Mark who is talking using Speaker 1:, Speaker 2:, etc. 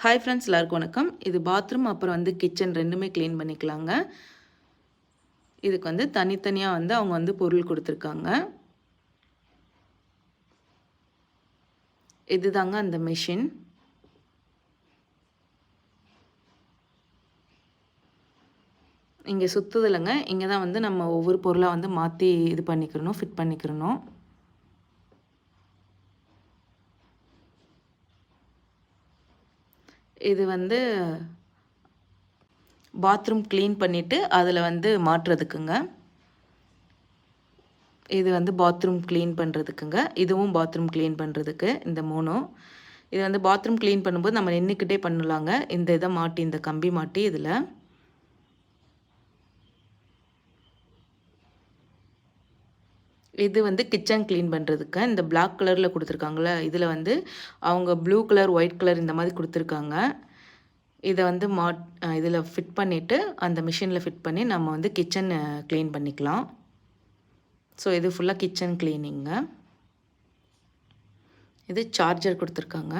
Speaker 1: Hi friends எல்லாருக்கும் வணக்கம். இது பாத்ரூம் அப்புறம் வந்து கிச்சன் ரெண்டுமே க்ளீன் பண்ணிக்கலாங்க. இதுக்கு வந்து தனித்தனியாக வந்து அவங்க வந்து பொருள் கொடுத்துருக்காங்க. இதுதாங்க அந்த மிஷின் இங்கே சுற்றுதில்லைங்க இங்கே தான் வந்து நம்ம ஒவ்வொரு பொருளாக வந்து மாற்றி இது பண்ணிக்கிறணும் ஃபிட் பண்ணிக்கிறணும். இது வந்து பாத்ரூம் க்ளீன் பண்ணிவிட்டு அதில் வந்து மாட்டுறதுக்குங்க. இது வந்து பாத்ரூம் க்ளீன் பண்ணுறதுக்குங்க இதுவும் பாத்ரூம் க்ளீன் பண்ணுறதுக்கு இந்த மூணும். இது வந்து பாத்ரூம் க்ளீன் பண்ணும்போது நம்ம நின்றுக்கிட்டே பண்ணலாங்க. இந்த இதை மாட்டி இந்த கம்பி மாட்டி இதில். இது வந்து கிச்சன் க்ளீன் பண்ணுறதுக்கு இந்த பிளாக் கலரில் கொடுத்துருக்காங்களே இதில் வந்து அவங்க ப்ளூ கலர் ஒயிட் கலர் இந்த மாதிரி கொடுத்துருக்காங்க. இதை வந்து மா இதில் ஃபிட் பண்ணிவிட்டு அந்த மிஷினில் ஃபிட் பண்ணி நம்ம வந்து கிச்சன் க்ளீன் பண்ணிக்கலாம். ஸோ இது ஃபுல்லாக கிச்சன் க்ளீனிங்க இது சார்ஜர் கொடுத்துருக்காங்க.